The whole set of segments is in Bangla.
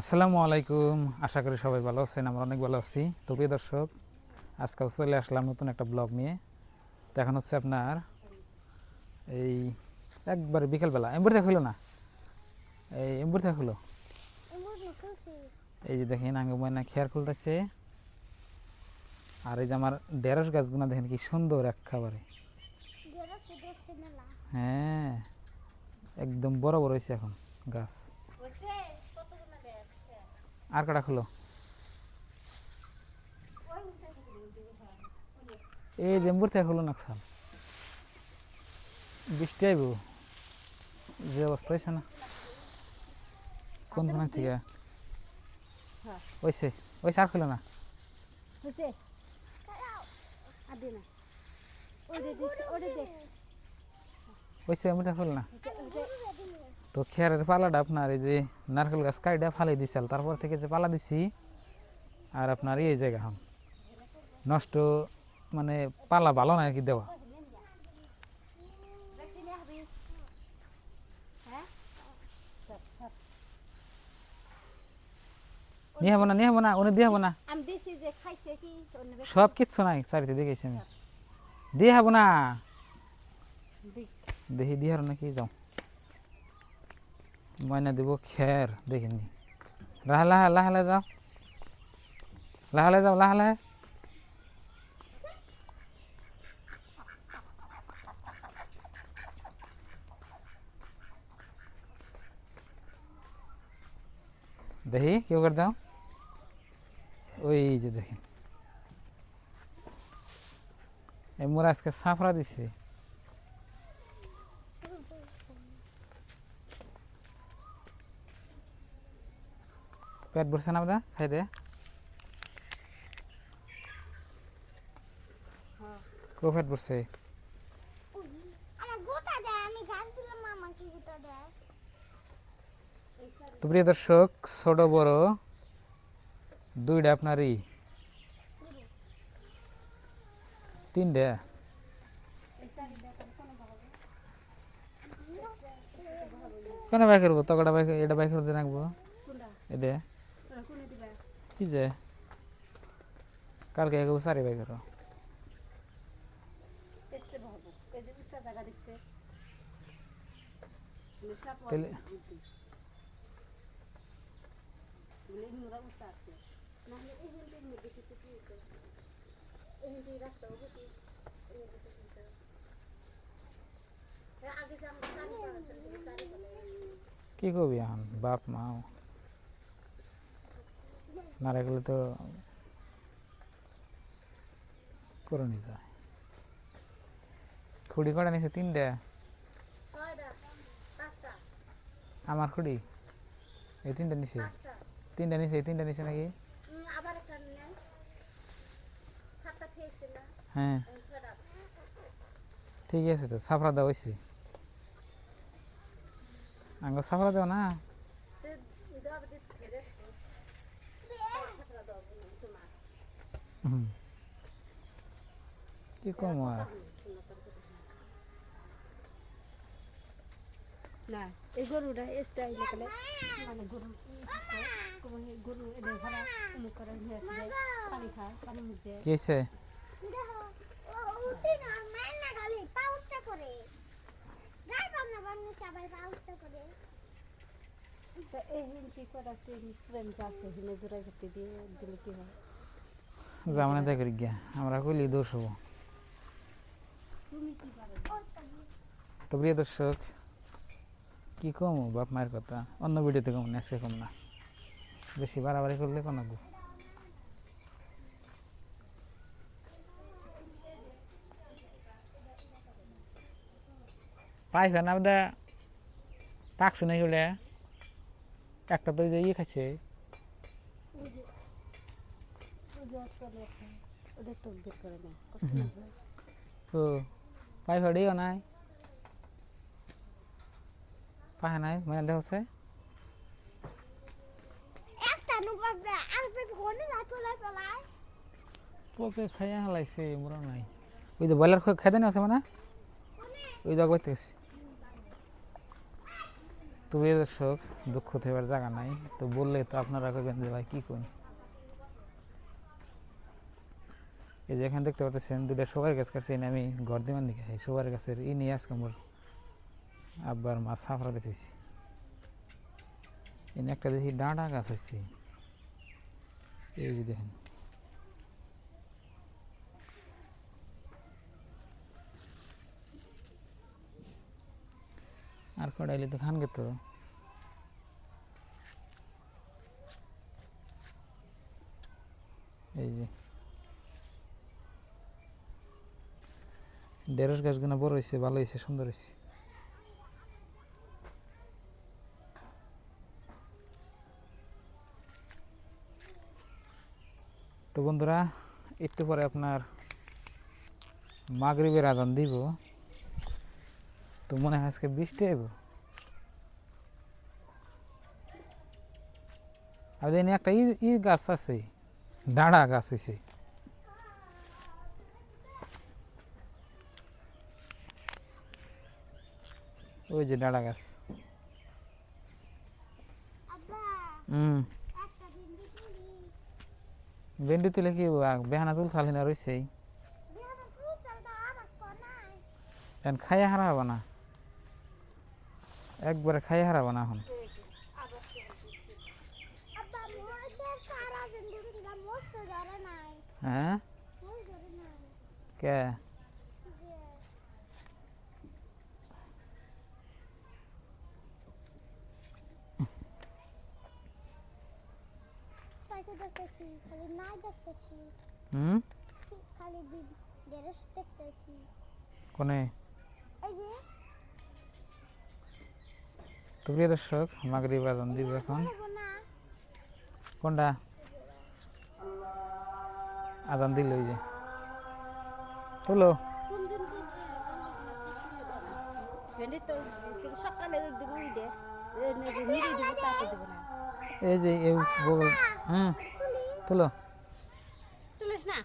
আসসালামু আলাইকুম। আশা করি সবাই ভালো আছেন আমরা অনেক ভালো আছি। তো প্রিয় দর্শক আজকাল চলে আসলাম নতুন একটা ব্লগ নিয়ে। তো এখন হচ্ছে আপনার এই একবারে বিকেলবেলা এম্বুর থেকে হলো না? এই এম্বুর থেকে হলো? এই যে দেখেন আগে ময়না খেয়ার খুলতেছে। আর এই যে আমার ঢেঁড়স গাছগুলো দেখেন কি সুন্দর এক খাবারে হ্যাঁ একদম বড় বড় হয়েছে এখন গাছ। আর কটা খুলো। এই জেম্বুর থেকে খাল বৃষ্টি আইব। যে অবস্থা হয়েছে না। কোন কোন থেকে? ওইসে ওইসে আর খুলো না। ওইসে এমনি খুলো না। তো খেয়ারের পালাটা আপনার এই যে নারকেল গাছ কাইডা ফালাই দিছিল তারপর থেকে যে পালা দিছি আর আপনার এই জায়গা হন নষ্ট মানে পালা ভালো না আর কি দেওয়া? নিয়ে হব না নিয়ে হব না উনি দিয়ে হব না। সব কিচ্ছু নাই চারিতে দেখেছি আমি। দিয়ে হব না। দেখি দিয়ে হারো নাকি যাও। ময়না দিব খের দেখিনি লাহে লাহে লাহে লাহে যাও লাহে লাহে যাও লাহে লাহে দেখি কেউ করে দাও ওই যে দেখেন এই মোরা আজকে সাফরা দিছে পেট ভরছে না আমরা খাই দে। কো পেট ভরছে? তো প্রিয় দর্শক, ছোট, বড়, দুইটা আপনারই। তিনটা? কেন বাই করব? তকটা বাই এটা বাই করে রাখব। এটা দিবা কি যে কালকে এগো সারি বাই করো টেস্টে বহাবো এই যে উচ্চা জায়গা দেখছে নেশা পড়ে তাহলে বলে নোরা উচ্চা আছে নাহলে এই হেলমেটের মধ্যে কিছু কি হতো এই যে রাস্তা হবে কি এই যে কিছু হতো। এর আগে যে আমরা চারি পাড়া ছিল, চারি পাড়া কি করবি এখন বাপ মা না রাখলে তো করে নি যায় খুঁড়ি কটা নিছে? তিনটা? আমার খুঁড়ি? এই তিনটা নিছে? তিনটা নিছে এই তিনটা নিছে নাকি? হ্যাঁ। ঠিক আছে তো সাফরা দেওয়া হয়েছে আঙ্গ সাফরা দেওয়া না তো এটা আবার দিতে দেখছে সাতটা দাও তোমার হুম। কি কম আর না এই গরুটা মানে গরু কোনো গরু ভাড়া অমুক করে নিয়ে আসে পানি খায় পানি মুখ দেয় কি হয়েছে এই হিল কি করে আছে প্রেম যাচ্ছে হিনে করতে দিয়ে দিলে কি হয়? জামানে দেখে গিয়া আমরা কইলি দোষ হব। তো প্রিয় দর্শক কি কম বাপ মায়ের কথা? অন্য ভিডিওতে কম না সে কম না। বেশি বাড়াবাড়ি করলে কোনো গো। পাইছে না দা পাকছে নাকি ওটা একটা তো ইয়ে খাচ্ছে ওদের চলে একটা ওদের তো বের করে না কষ্ট লাগবে ও পাই ফেডিও নাই? পায় নাই মানে দেখছে পোকে খাইয়া হালাইছে মোরা নাই। ওই যে ব্রয়লার খাইতে না আছে মানে ওই জায়গা গেছি। তো দর্শক দুঃখ থেবার জায়গা নাই। তো বললে তো আপনারা কইবেন যে ভাই কি কোন এই যে এখানে দেখতে পাচ্ছেন দুটা সবার গাছ কাছে আমি ঘর দিমান দিকে সবার গাছের ই নিয়ে আজকে মোর আব্বার মাছ সাফরা দেখেছি এনে একটা দেখি ডাঁটা গাছ হচ্ছে এই যে দেখেন। আর কড়াইলে তো খান গে তো এই যে ঢেঁড়স গাছগুলো বড় হয়েছে, ভালো হয়েছে, সুন্দর হয়েছে। তো বন্ধুরা, একটু পরে আপনার মাগরিবের আজান দিব। তো মনে হয় আজকে বৃষ্টি আইব আর একটা ই গাছ আছে, ডাঁড়া গাছ হয়েছে ওই যে ডাঁড়া গাছ। হুম। ভিন্ডি তুলি। কি বেহানা তুল চালি না কোনায় এখন খাইয়ে হারাবো না। একবারে খাইয়ে হারাবো না এখন। হ্যাঁ? কে যে তাইকে দেখতেছি খালি নাই দেখতেছি। হুম? খালি ড্রেস দেখতেছি। কোনে? এই যে। তো প্রিয় দর্শক মাগরি বাজান দিব এখন। কোনটা? আজান দিল ওই যে। তুলো। এই যে এই বগল। হ্যাঁ। তুলি। তুলো তুলিস না?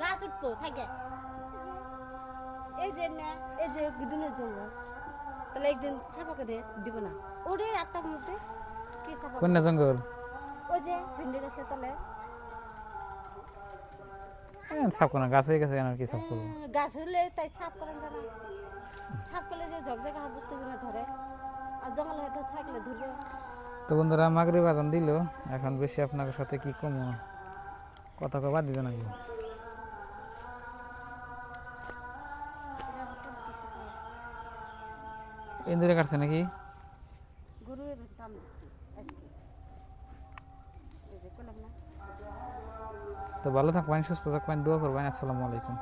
গাছ উঠবো থাকে। এই যে না এই যে দুদিনের জঙ্গল তাহলে একদিন সাফাকে দে দিব না। ওরে আটটার মধ্যে কি সাফা কন্যা জঙ্গল। ওই যে ভেন্ডি গাছের তলে। হ্যাঁ, সাফ করো না গাছ হয়ে গেছে কেন? কি সাফ করব? গাছ হলে তাই সাফ করেন জানা সাফ করলে যে ঝকঝকা বস্তুগুলো ধরে। আর জঙ্গল হয়তো থাকলে ধরবে। তো বন্ধুরা মাগরি বাজান দিল। এখন বেশি আপনার সাথে কি কম? কথা কবার দিতে নাকি? ইন্দিরে কাটছে নাকি? তো ভালো থাকবেন সুস্থ থাকবেন দোয়া করবেন। আসসালামু আলাইকুম।